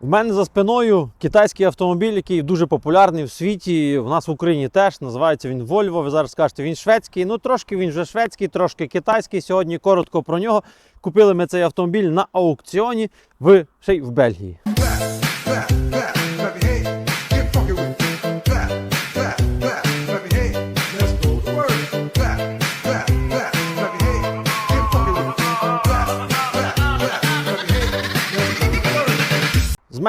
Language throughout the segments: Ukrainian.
В мене за спиною китайський автомобіль, який дуже популярний в світі. В нас в Україні теж називається він Volvo. Ви зараз скажете, він шведський. Ну трошки він вже шведський, трошки китайський. Сьогодні коротко про нього. Купили ми цей автомобіль на аукціоні в ще й в Бельгії.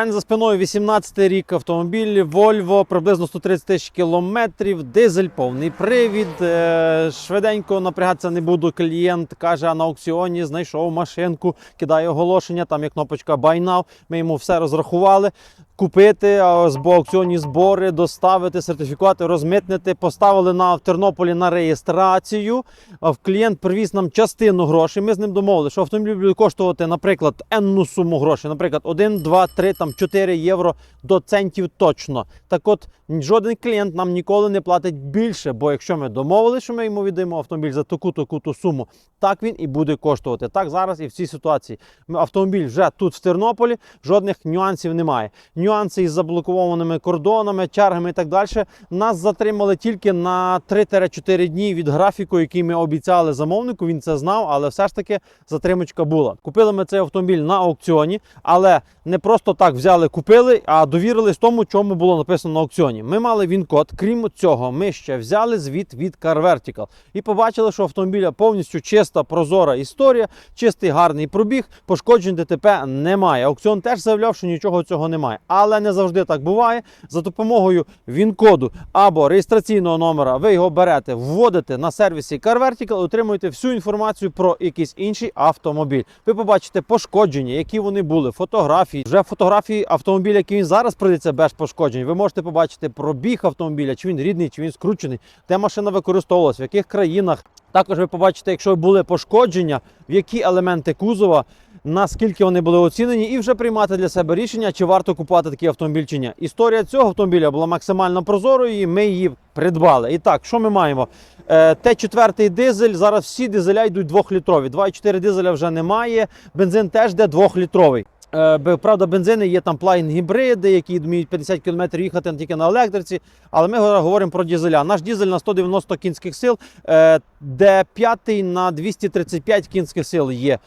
Мене за спиною 18 й рік автомобіль Volvo, приблизно 130 тисяч кілометрів, дизель, повний привід. Е, Швиденько напрягатися не буду. Клієнт каже, а на аукціоні знайшов машинку, кидає оголошення, там є кнопочка Buy Now. Ми йому все розрахували. Купити аукціонні збори, доставити, сертифікати, розмитнити. Поставили на в Тернополі на реєстрацію. В клієнт привіз нам частину грошей. Ми з ним домовили, що автомобіль буде коштувати, наприклад, енну суму грошей, наприклад, 1, 2, 3, там 4 євро до центів точно. Так от жоден клієнт нам ніколи не платить більше, бо якщо ми домовилися, що ми йому віддаємо автомобіль за таку таку ту суму, так він і буде коштувати. Так зараз і в цій ситуації. Автомобіль вже тут в Тернополі, жодних нюансів немає. Нюанси із заблокованими кордонами, чергами і так далі. Нас затримали тільки на 3-4 дні від графіку, який ми обіцяли замовнику. Він це знав, але все ж таки затримочка була. Купили ми цей автомобіль на аукціоні, але не просто так взяли, купили, а довірились тому, чому було написано на аукціоні. Ми мали він-код. Крім цього, ми ще взяли звіт від Car Vertical і побачили, що автомобіля повністю чиста, прозора історія, чистий гарний пробіг, пошкоджень ДТП немає. Аукціон теж заявляв, що нічого цього немає. Але не завжди так буває. За допомогою він-коду або реєстраційного номера ви його берете, вводите на сервісі Car Vertical, отримуєте всю інформацію про якийсь інший автомобіль. Ви побачите пошкодження, які вони були, фотографії. Вже фотографії автомобіля, який він зараз продається без пошкоджень. Ви можете побачити пробіг автомобіля, чи він рідний, чи він скручений, де машина використовувалася, в яких країнах. Також ви побачите, якщо були пошкодження, в які елементи кузова, наскільки вони були оцінені, і вже приймати для себе рішення, чи варто купувати такий автомобіль чи ні. Історія цього автомобіля була максимально прозорою, і ми її придбали. І так, що ми маємо? Е, Т4 дизель. Зараз всі дизеля йдуть 2-літрові. 2,4 дизеля вже немає. Бензин теж де 2-літровий. Е, Правда, бензини є там плайн гібриди, які вміють 50 км їхати тільки на електриці. Але ми говоримо про дізеля. Наш дізель на 190 кінських сил, е, де п'ятий на 235 кінських сил є.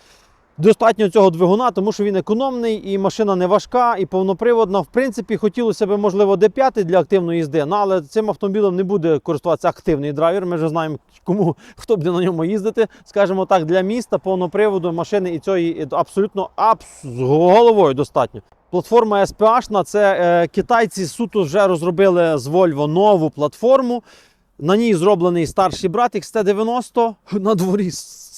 Достатньо цього двигуна, тому що він економний, і машина не важка, і повноприводна. В принципі, хотілося б, можливо, D5 для активної їзди, ну, але цим автомобілем не буде користуватися активний драйвер. Ми вже знаємо, кому хто буде на ньому їздити. Скажімо так, для міста повноприводу машини і цієї абсолютно абс, з головою достатньо. Платформа SPH, це е, китайці суто вже розробили з Volvo нову платформу. На ній зроблений старший брат XT90 на дворі.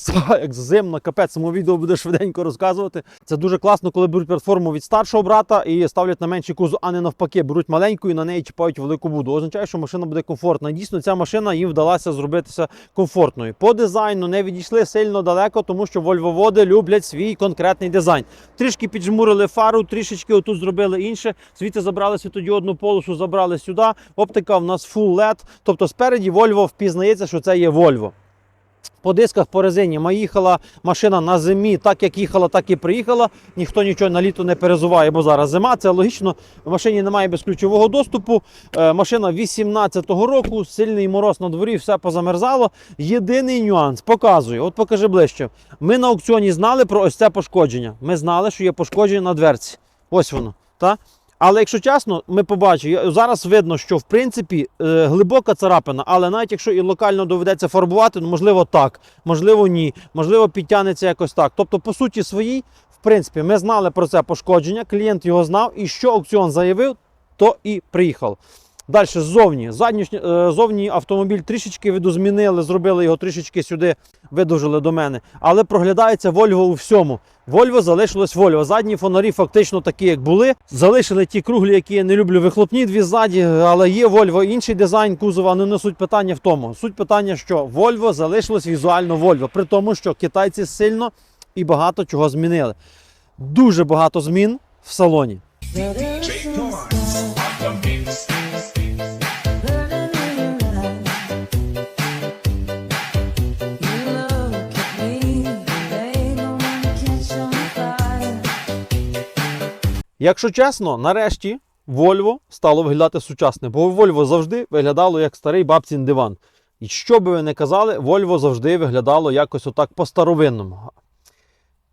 Са, Як зимно, капець, цьому відео буде швиденько розказувати. Це дуже класно, коли беруть платформу від старшого брата і ставлять на менший кузов, а не навпаки, беруть маленьку і на неї чіпають велику буду. Означає, що машина буде комфортна. Дійсно, ця машина їм вдалося зробитися комфортною. По дизайну не відійшли сильно далеко, тому що Вольвоводи люблять свій конкретний дизайн. Трішки піджмурили фару, трішечки отут зробили інше. Звідти забрали світодіодну полосу, забрали сюди. Оптика в нас full LED. Тобто спереді Volvo впізнається, що це є Volvo. По дисках по резині Ма їхала машина на зимі, так як їхала, так і приїхала. Ніхто нічого на літо не перезуває, бо зараз зима. Це логічно. В машині немає безключового доступу. Е, машина 18-го року, сильний мороз на дворі, все позамерзало. Єдиний нюанс показую. От покажи ближче. Ми на аукціоні знали про ось це пошкодження. Ми знали, що є пошкодження на дверці. Ось воно. Та? Але якщо чесно, ми побачимо, зараз видно, що в принципі е, глибока царапина, але навіть якщо і локально доведеться фарбувати, ну можливо так, можливо, ні, можливо, підтягнеться якось так. Тобто, по суті своїй, в принципі, ми знали про це пошкодження, клієнт його знав, і що аукціон заявив, то і приїхав. Далі ззовні. Е, зовні автомобіль трішечки видозмінили, зробили його трішечки сюди, видовжили до мене. Але проглядається Volvo у всьому. Volvo залишилось Volvo. Задні фонарі фактично такі, як були. Залишили ті круглі, які я не люблю. Вихлопні дві ззаді, але є Volvo. Інший дизайн кузова. Ну не суть питання в тому. Суть питання, що Volvo залишилось візуально Volvo, при тому, що китайці сильно і багато чого змінили. Дуже багато змін в салоні. Якщо чесно, нарешті Volvo стало виглядати сучасно, бо Volvo завжди виглядало як старий бабцін диван. І що би ви не казали, Volvo завжди виглядало якось отак по-старовинному.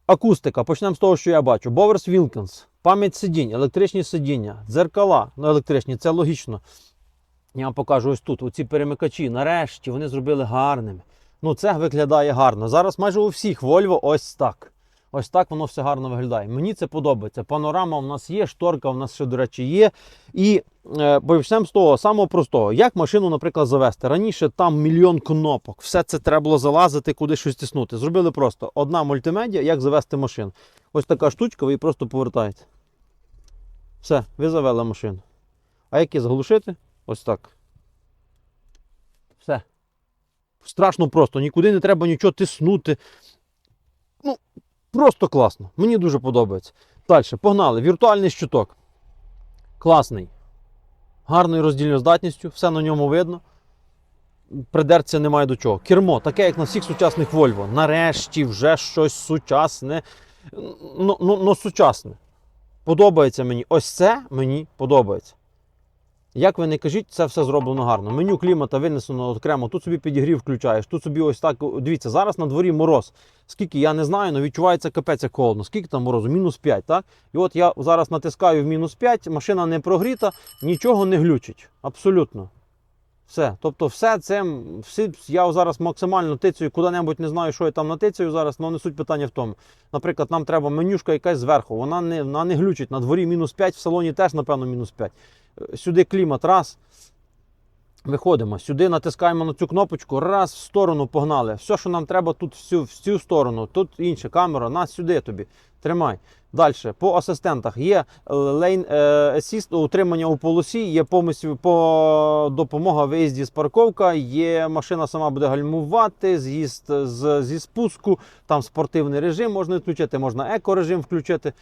Акустика. Почнемо з того, що я бачу. Боверс Wilkins, пам'ять сидінь, електричні сидіння, дзеркала, ну електричні, це логічно. Я вам покажу ось тут. Оці перемикачі. Нарешті вони зробили гарними. Ну, це виглядає гарно. Зараз майже у всіх Volvo ось так. Ось так воно все гарно виглядає. Мені це подобається. Панорама в нас є, шторка в нас ще, до речі, є. І е, почнемо з того самого простого. Як машину, наприклад, завести? Раніше там мільйон кнопок. Все це треба було залазити, куди щось тиснути. Зробили просто одна мультимедіа, як завести машину. Ось така штучка, ви її просто повертаєте. Все, ви завели машину. А як її заглушити? Ось так. Все. Страшно просто, нікуди не треба нічого тиснути. Просто класно. Мені дуже подобається. Далі, погнали. Віртуальний щиток. Класний. Гарною роздільною здатністю, все на ньому видно. Придерця немає до чого. Кермо, таке, як на всіх сучасних Volvo. Нарешті вже щось сучасне. Ну, ну, ну сучасне. Подобається мені. Ось це мені подобається. Як ви не кажіть, це все зроблено гарно. Меню клімата винесено окремо. Тут собі підігрів включаєш, тут собі ось так. Дивіться, зараз на дворі мороз. Скільки я не знаю, але відчувається капець як холодно. Скільки там морозу? Мінус 5, так? І от я зараз натискаю в мінус 5, машина не прогріта, нічого не глючить. Абсолютно. Все. Тобто, все це всі, я зараз максимально тицюю куди-небудь не знаю, що я там натицюю зараз, але не суть питання в тому. Наприклад, нам треба менюшка якась зверху, вона не, вона не глючить. На дворі мінус 5, в салоні теж, напевно, мінус 5. Сюди клімат, раз. Виходимо. Сюди натискаємо на цю кнопочку, раз в сторону погнали. Все, що нам треба, тут всю, в цю сторону, тут інша камера, на сюди тобі. Тримай. Далі, по асистентах є е, Lane е, утримання у полосі, є помисів по допомога виїзді з парковка, є машина сама буде гальмувати, з'їзд з, зі спуску, там спортивний режим можна відключити, можна еко-режим включити.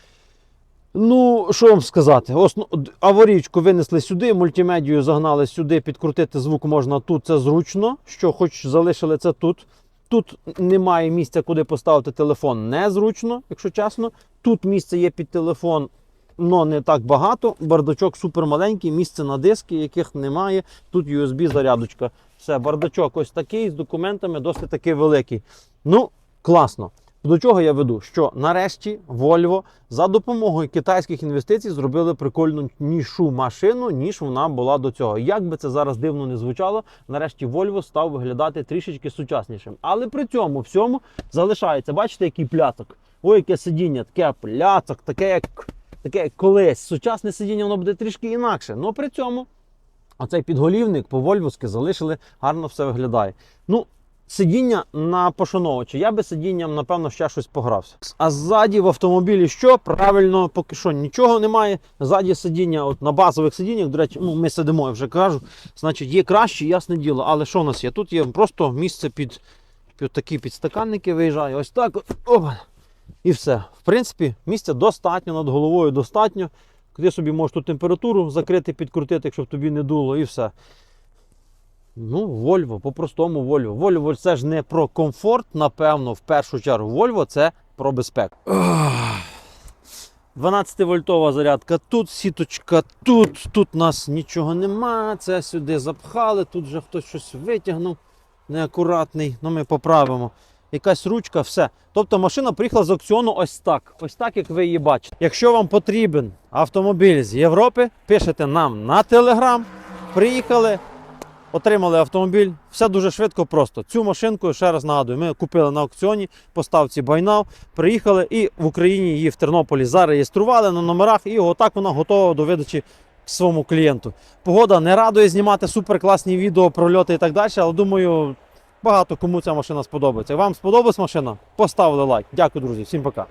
Ну, що вам сказати? Осно... Аварійку винесли сюди, мультимедію загнали сюди, підкрутити звук можна тут, це зручно. Що хоч залишили це тут. Тут немає місця, куди поставити телефон, незручно, якщо чесно. Тут місце є під телефон, але не так багато. Бардачок супер маленький, місце на диски, яких немає. Тут USB-зарядочка. Все, бардачок ось такий з документами, досить таки великий. Ну, класно. До чого я веду? Що нарешті Volvo за допомогою китайських інвестицій зробили прикольну нішу машину, ніж вона була до цього. Як би це зараз дивно не звучало, нарешті Volvo став виглядати трішечки сучаснішим. Але при цьому всьому залишається, бачите, який пляцок. Ой, яке сидіння, таке пляцок, таке як, таке як колись. Сучасне сидіння воно буде трішки інакше. але при цьому оцей підголівник по вольвовськи залишили, гарно все виглядає. Ну, Сидіння на пошановувачі. Я би сидінням, напевно, ще щось погрався. А ззаді в автомобілі що? Правильно, поки що нічого немає. Ззаді сидіння, от на базових сидіннях, до речі, ну, ми сидимо, я вже кажу. Значить, є краще, ясне діло. Але що в нас є? Тут є просто місце під, під такі підстаканники виїжджає. Ось так. Опа. І все. В принципі, місця достатньо, над головою достатньо. Ти собі можеш тут температуру закрити, підкрутити, якщо тобі не дуло, і все. Ну, Volvo, по-простому Volvo. Volvo це ж не про комфорт, напевно, в першу чергу. Volvo це про безпеку. 12-вольтова зарядка, тут сіточка, тут, тут у нас нічого нема. Це сюди запхали, тут вже хтось щось витягнув. Неакуратний, ну ми поправимо. Якась ручка, все. Тобто машина приїхала з аукціону ось так. Ось так, як ви її бачите. Якщо вам потрібен автомобіль з Європи, пишете нам на Телеграм. Приїхали, отримали автомобіль. Все дуже швидко, просто. Цю машинку, ще раз нагадую, ми купили на аукціоні, поставці байнав, приїхали і в Україні її в Тернополі зареєстрували на номерах, і отак вона готова до видачі своєму клієнту. Погода не радує знімати суперкласні відео про льоти і так далі, але думаю, багато кому ця машина сподобається. Вам сподобалась машина? Поставили лайк. Дякую, друзі. Всім пока.